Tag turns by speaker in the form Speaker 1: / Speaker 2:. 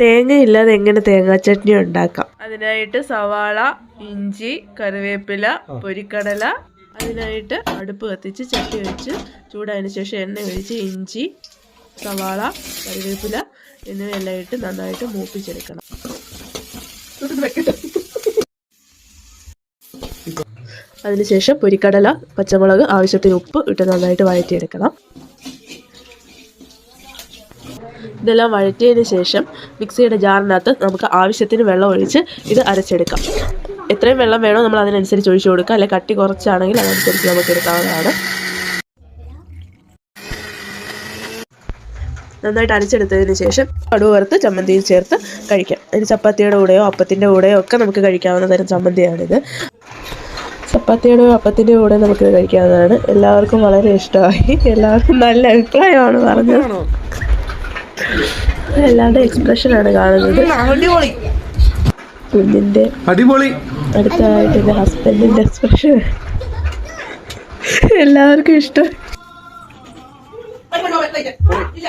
Speaker 1: തേങ്ങയില്ലാതെ എങ്ങനെ തേങ്ങാ ചട്നി ഉണ്ടാക്കാം? അതിനായിട്ട് സവാള ഇഞ്ചി കറിവേപ്പില പൊരിക്കടല അതിനായിട്ട് അടുപ്പ് കത്തിച്ച് ചട്ടി വെച്ച് ചൂടായതിനു ശേഷം എണ്ണ ഒഴിച്ച് ഇഞ്ചി സവാള കറിവേപ്പില എന്നിവയെല്ലാം ഇട്ട് നന്നായിട്ട് മൂപ്പിച്ചെടുക്കണം. അതിനുശേഷം പൊരിക്കടല പച്ചമുളക് ആവശ്യത്തിന് ഉപ്പ് ഇട്ട് നന്നായിട്ട് വഴറ്റിയെടുക്കണം. ഇതെല്ലാം വഴറ്റിയതിന് ശേഷം മിക്സിയുടെ ജാറിനകത്ത് നമുക്ക് ആവശ്യത്തിന് വെള്ളം ഒഴിച്ച് ഇത് അരച്ചെടുക്കാം. എത്രയും വെള്ളം വേണോ നമ്മൾ അതിനനുസരിച്ച് ഒഴിച്ചു കൊടുക്കുക അല്ലെങ്കിൽ കട്ടി കുറച്ചാണെങ്കിൽ അതനുസരിച്ച് നമുക്ക് എടുക്കാവുന്നതാണ്. നന്നായിട്ട് അരച്ചെടുത്തതിന് ശേഷം കടുവ് വറുത്ത് ചമ്മന്തിയിൽ ചേർത്ത് കഴിക്കാം. അതിന് ചപ്പാത്തിയുടെ കൂടെയോ അപ്പത്തിന്റെ കൂടെയോ ഒക്കെ നമുക്ക് കഴിക്കാവുന്ന തരം ചമ്മന്തിയാണിത്. ചപ്പാത്തിയുടെ അപ്പത്തിന്റെ കൂടെ നമുക്ക് കഴിക്കാവുന്നതാണ്. എല്ലാവർക്കും വളരെ ഇഷ്ടമായി. എല്ലാവർക്കും നല്ല അഭിപ്രായമാണ് പറഞ്ഞത്. എല്ലാവരുടെ എക്സ്പ്രഷനാണ് കാണുന്നത്.
Speaker 2: അടിപൊളി.
Speaker 1: കുഞ്ഞിന്റെ
Speaker 3: അടിപൊളി.
Speaker 1: അടുത്തതായിട്ട് എന്റെ ഹസ്ബൻഡിന്റെ എക്സ്പ്രഷൻ എല്ലാവർക്കും ഇഷ്ടം.